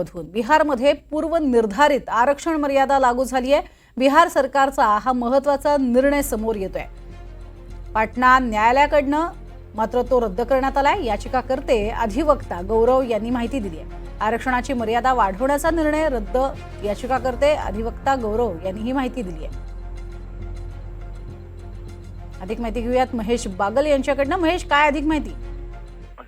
बिहारमधून बिहारमध्ये पूर्वनिर्धारित आरक्षण मर्यादा लागू झाली आहे बिहार सरकारचा हा महत्त्वाचा निर्णय समोर येतोय. पाटणा न्यायालयाकडनं मात्र तो रद्द करण्यात आलाय. याचिकाकर्ते अधिवक्ता गौरव यांनी माहिती दिली आहे आरक्षणाची मर्यादा वाढवण्याचा निर्णय रद्द याचिकाकर्ते अधिवक्ता गौरव यांनी ही माहिती दिली आहे अधिक माहिती घेऊयात महेश बागल यांच्याकडनं. महेश काय अधिक माहिती?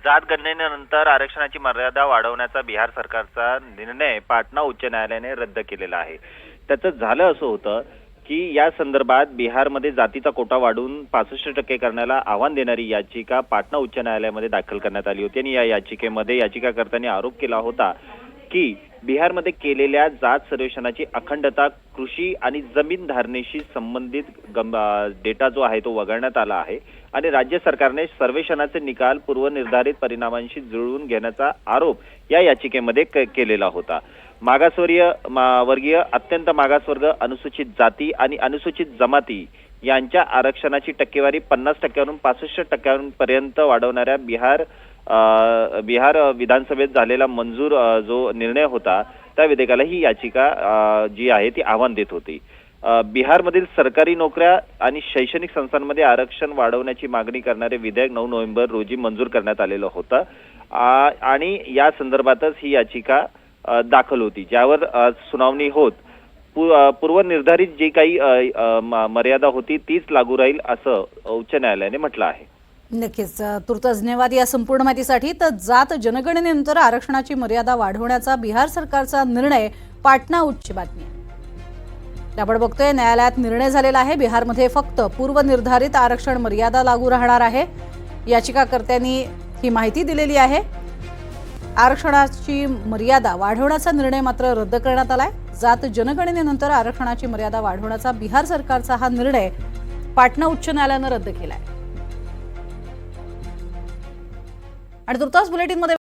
जात गणनेनंतर आरक्षणाची मर्यादा वाढवण्याचा बिहार सरकारचा निर्णय पाटणा उच्च न्यायालयाने रद्द केलेला आहे. त्याचं झालं असं होतं की या संदर्भात बिहारमध्ये जातीचा कोटा वाढवून पासष्ट टक्के करण्याला आव्हान देणारी याचिका पाटणा उच्च न्यायालयामध्ये दाखल करण्यात आली होती. आणि या याचिकेमध्ये याचिकाकर्त्यांनी आरोप केला होता की बिहारमध्ये केलेल्या जात सर्वेक्षणाची अखंडता कृषी आणि जमीन धारणेशी संबंधित डेटा जो आहे तो वगळण्यात आला आहे. आणि राज्य सरकारने सर्वेक्षणाचे निकाल पूर्वनिर्धारित परिणामांशी जुळवून घेण्याचा आरोप या याचिकेमध्ये क- केलेला होता. मागासवर्गीय मा- वर्गीय अत्यंत मागासवर्ग अनुसूचित जाती आणि अनुसूचित जमाती यांच्या आरक्षणाची टक्केवारी पन्नास टक्क्यावरून पासष्ट टक्क्यांपर्यंत वाढवणाऱ्या बिहार बिहार विधानसभेत झालेला मंजूर जो निर्णय होता त्या विधेयकाला ही याचिका जी आहे ती आव्हान देत होती. बिहारमधील सरकारी नोकऱ्या आणि शैक्षणिक संस्थांमध्ये आरक्षण वाढवण्याची मागणी करणारे विधेयक नऊ नोव्हेंबर रोजी मंजूर करण्यात आलेलं होतं. आणि या संदर्भातच ही याचिका दाखल होती ज्यावर सुनावणी होत. पू- पूर्वनिर्धारित जी काही म- मर्यादा होती तीच लागू राहील असं उच्च न्यायालयाने म्हटलं आहे. नक्कीच. अ, तुर्तास धन्यवाद या संपूर्ण माहितीसाठी. तर जात जनगणनेनंतर आरक्षणाची मर्यादा वाढवण्याचा बिहार सरकारचा निर्णय. पाटणा उच्च बातमी. आपण बघतोय न्यायालयात निर्णय झालेला आहे. बिहारमध्ये फक्त पूर्वनिर्धारित आरक्षण मर्यादा लागू राहणार आहे. याचिकाकर्त्यांनी ही माहिती दिलेली आहे. आरक्षणाची मर्यादा वाढवण्याचा निर्णय मात्र रद्द करण्यात आलाय. जात जनगणनेनंतर आरक्षणाची मर्यादा वाढवण्याचा बिहार सरकारचा हा निर्णय पाटणा उच्च न्यायालयानं रद्द केला आहे आणि तुर्तास बुलेटिनमध्ये